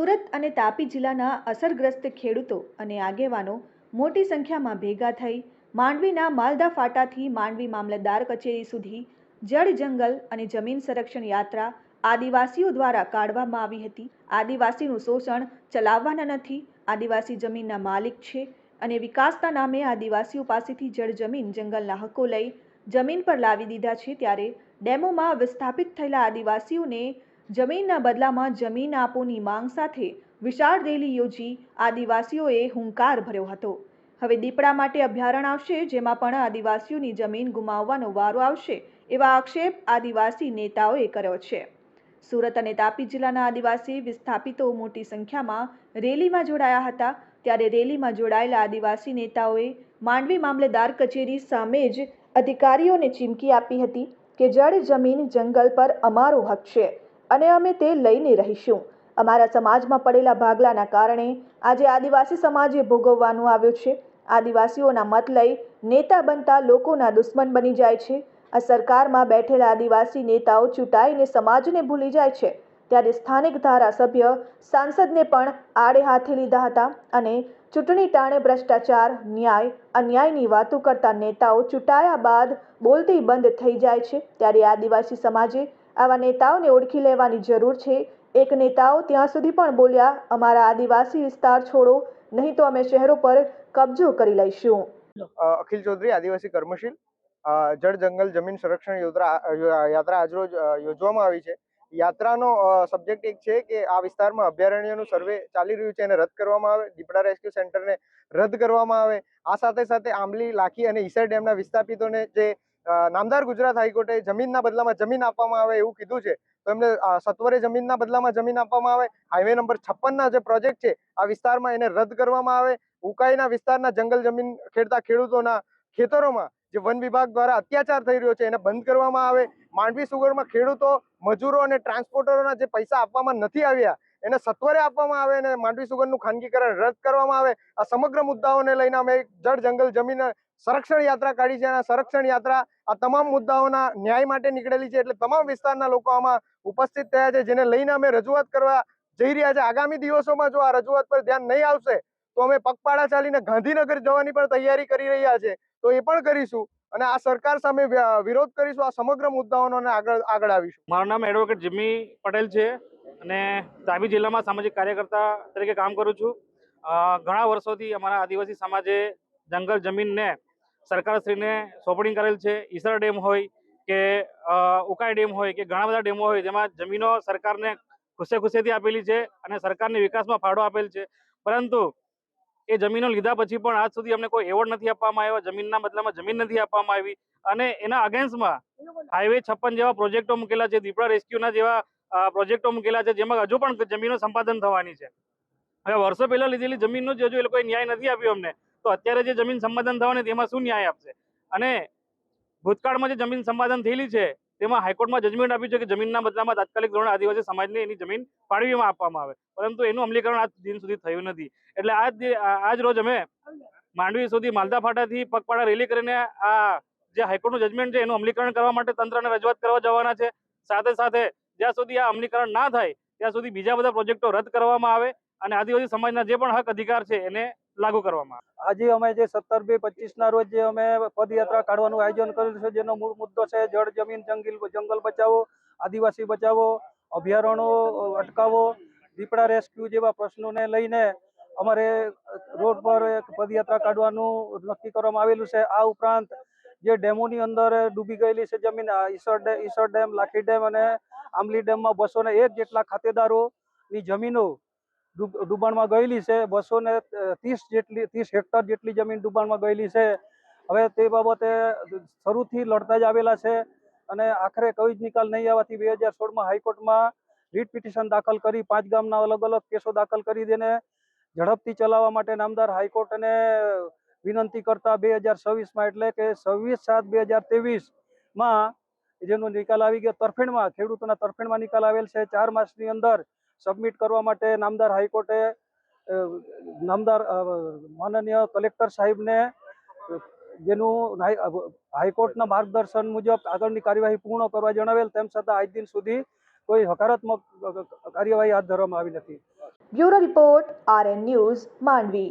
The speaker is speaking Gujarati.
સુરત અને તાપી જિલ્લાના અસરગ્રસ્ત ખેડૂતો અને આગેવાનો મોટી સંખ્યામાં ભેગા થઈ માંડવીના માલદા ફાટાથી માંડવી મામલતદાર કચેરી સુધી જળ જંગલ અને જમીન સંરક્ષણ યાત્રા આદિવાસીઓ દ્વારા કાઢવામાં આવી હતી. આદિવાસીનું શોષણ ચલાવવાના નથી. આદિવાસી જમીનના માલિક છે અને વિકાસના નામે આદિવાસીઓ પાસેથી જળ જમીન જંગલના હક્કો લઈ જમીન પર લાવી દીધા છે. ત્યારે ડેમોમાં વિસ્થાપિત થયેલા આદિવાસીઓને જમીનના બદલામાં જમીન આપોની માંગ સાથે વિશાળ રેલી યોજી આદિવાસીઓએ હુંકાર ભર્યો હતો. હવે દીપડા માટે અભયારણ્ય આવશે, જેમાં પણ આદિવાસીઓની જમીન ગુમાવવાનો વારો આવશે એવા આક્ષેપ આદિવાસી નેતાઓએ કર્યો છે. સુરત અને તાપી જિલ્લાના આદિવાસી વિસ્થાપિતો મોટી સંખ્યામાં રેલીમાં જોડાયા હતા. ત્યારે રેલીમાં જોડાયેલા આદિવાસી નેતાઓએ માંડવી મામલેદાર કચેરી સામે જ અધિકારીઓને ચીમકી આપી હતી કે જળ જમીન જંગલ પર અમારો હક છે. અને અમે તે લઈને રહીશું. અમારા સમાજમાં પડેલા ભાગલાના કારણે આજે આદિવાસી સમાજે ભોગવવાનું આવ્યું છે. આદિવાસીઓના મત લઈ નેતા બનતા લોકોના દુશ્મન બની જાય છે. આ સરકારમાં બેઠેલા આદિવાસી નેતાઓ ચૂંટાઈને સમાજને ભૂલી જાય છે. ત્યારે સ્થાનિક ધારાસભ્ય સાંસદને પણ આડે હાથે લીધા હતા અને ચૂંટણી ટાણે ભ્રષ્ટાચાર, ન્યાય, અન્યાયની વાતો કરતા નેતાઓ ચૂંટાયા બાદ બોલતી બંધ થઈ જાય છે. ત્યારે આદિવાસી સમાજે આવા નેતાઓને ઓળખી લેવાની જરૂર છે. એક નેતાઓ ત્યાં સુધી પણ બોલ્યા, અમારા આદિવાસી વિસ્તાર છોડો, નહીં તો અમે શહેરો પર કબજો કરી લઈશું. અખિલ ચૌધરી, આદિવાસી કર્મશીલ. જળ, જંગલ, જમીન સંરક્ષણ યોત્રા આજરોજ યોજવામાં આવી છે. યાત્રાનો સબ્જેક્ટ એક છે કે આ વિસ્તારમાં અભયારણ્યનું સર્વે ચાલી રહ્યું છે એને રદ કરવામાં આવે, દીપડા રેસ્ક્યુ સેન્ટરને રદ કરવામાં આવે. આ સાથે સાથે આંબલી, લાખી અને ઈસર ડેમના વિસ્થાપિતોને જે નામદાર ગુજરાત હાઈકોર્ટે જમીનના બદલામાં જમીન આપવામાં આવે એવું કીધું છે. તો એમને સત્વરે જમીનના બદલામાં જમીન આપવામાં આવે. હાઈવે નંબર છપ્પનના જે પ્રોજેક્ટ છે, આ વિસ્તારમાં એને રદ કરવામાં આવે. ઉકાઈના વિસ્તારના જંગલ જમીન ખેડતા ખેડૂતોના ખેતરોમાં જે વન વિભાગ દ્વારા અત્યાચાર થઈ રહ્યો છે, એને બંધ કરવામાં આવે. માંડવી સુગરમાં ખેડૂતો, મજૂરો અને ટ્રાન્સપોર્ટરોના જે પૈસા આપવામાં નથી આવ્યા, એને સત્વરે આપવામાં આવે અને માંડવી સુગરનું ખાનગીકરણ રદ કરવામાં આવે. આ સમગ્ર મુદ્દાઓને લઈને અમે જળ જંગલ જમીન સંરક્ષણ યાત્રા કાઢી છે અને સંરક્ષણ યાત્રા આ તમામ મુદ્દાઓના ન્યાય માટે નીકળેલી છે એટલે તમામ વિસ્તારના લોકો આમાં ઉપસ્થિત થયા છે, જેને લઈને અમે રજૂઆત કરવા જઈ રહ્યા છે. આગામી દિવસોમાં જો આ રજૂઆત પર ધ્યાન નહીં આવશે, તો અમે પગપાળા ચાલીને ગાંધીનગર જવાની પણ તૈયારી કરી રહ્યા છે. તો એ પણ કરીશું અને આ સરકાર સામે વિરોધ કરીશું, આ સમગ્ર મુદ્દાઓનો આગળ આગળ આવીશું. મારું નામ એડવોકેટ જિમ્મી પટેલ છે અને તાપી જિલ્લામાં સામાજિક કાર્યકર્તા તરીકે કામ કરું છું. ઘણા વર્ષોથી અમારા આદિવાસી સમાજે જંગલ જમીનને સરકારશ્રીને સોંપણી કરેલ છે. ઈસર ડેમ હોય કે ઉકાઈ ડેમ હોય કે ઘણા બધા ડેમો હોય જેમાં જમીનો સરકારને ખુશે ખુશીથી આપેલી છે અને સરકારને વિકાસમાં ફાળો આપેલ છે. પરંતુ એ જમીનો લીધા પછી પણ આજ સુધી અમને કોઈ એવોર્ડ નથી આપવામાં આવ્યો. જમીનના બદલામાં જમીન નથી આપવામાં આવી. અને એના અગેન્સ્ટમાં હાઈવે છપ્પન જેવા પ્રોજેક્ટો મૂકેલા છે, દીપડા રેસ્ક્યુના જેવા પ્રોજેક્ટો મૂકેલા છે, જેમાં હજુ પણ જમીનો સંપાદન થવાની છે. હવે વર્ષો પહેલા લીધેલી જમીનનો જ હજુ એ લોકોએ ન્યાય નથી આપ્યો અમને. તો અત્યારે જે જમીન સંપાદન થવાની તેમાં શું ન્યાય આપશે? અને ભૂતકાળમાં જે જમીન સંપાદન થયેલી છે, તેમાં હાઈકોર્ટમાં જજમેન્ટ આપ્યું છે કે જમીનના બદલામાં તાત્કાલિક ધોરણે આદિવાસી સમાજને એની જમીન ફાળવીમાં આપવામાં આવે. પરંતુ એનું અમલીકરણ આજ દિન સુધી થયું નથી. એટલે આજ આજ રોજ અમે માંડવી સુધી માલદા ફાટાથી પગપાળા રેલી કરીને આ જે હાઈકોર્ટનું જજમેન્ટ છે, એનું અમલીકરણ કરવા માટે તંત્રને રજૂઆત કરવા જવાના છે. સાથે સાથે જ્યાં સુધી આ અમલીકરણ ના થાય, ત્યાં સુધી બીજા બધા પ્રોજેક્ટો રદ કરવામાં આવે અને આદિવાસી સમાજના જે પણ હક અધિકાર છે, એને લાગુ કરવામાં આજે અમે જે સત્તર બે પચીસ ના રોજ જે અમે પદયાત્રા કાઢવાનું આયોજન કરેલું છે, જેનો મૂળ મુદ્દો છે જળ, જમીન, જંગલ જંગલ બચાવો, આદિવાસી બચાવો, અભયારણ્યો અટકાવો, દીપડા રેસ્ક્યુ જેવા પ્રશ્નોને લઈને અમારે રોડ પર એક પદયાત્રા કાઢવાનું નક્કી કરવામાં આવેલું છે. આ ઉપરાંત જે ડેમોની અંદર ડૂબી ગયેલી છે જમીન Isar dam Isar dam, Lakhi dam અને આંબલી ડેમમાં બસો ને એક જેટલા ખાતેદારોની જમીનો ડૂબાણમાં ગયેલી છે. બસો ને ત્રીસ જેટલી, ત્રીસ હેક્ટર જેટલી જમીન ડૂબાણમાં ગયેલી છે. હવે તે બાબતે શરૂથી લડતા જ આવેલા છે અને આખરે કોઈ જ નિકાલ નહીં આવવાથી બે હજાર સોળમાં હાઈકોર્ટમાં રીટ પિટિશન દાખલ કરી, પાંચ ગામના અલગ અલગ કેસો દાખલ કરી દેને ઝડપથી ચલાવવા માટે નામદાર હાઈકોર્ટને વિનંતી કરતા બે હજાર છવ્વીસમાં એટલે કે છવ્વીસ સાત બે હજાર તેવીસમાં જેનો નિકાલ આવી ગયો. તરફેણમાં, ખેડૂતોના તરફેણમાં નિકાલ આવેલ છે. ચાર માસની અંદર સબમિટ કરવા માટે નામદાર હાઈકોર્ટે નામદાર માનનીય કલેક્ટર સાહેબને જેનું હાઈકોર્ટના માર્ગદર્શન મુજબ આગળની કાર્યવાહી પૂર્ણ કરવા જણાવેલ, તેમ છતાં આજ દિન સુધી કોઈ હકારાત્મક કાર્યવાહી હાથ ધરવામાં આવી નથી. Bureau report RN news Mandvi.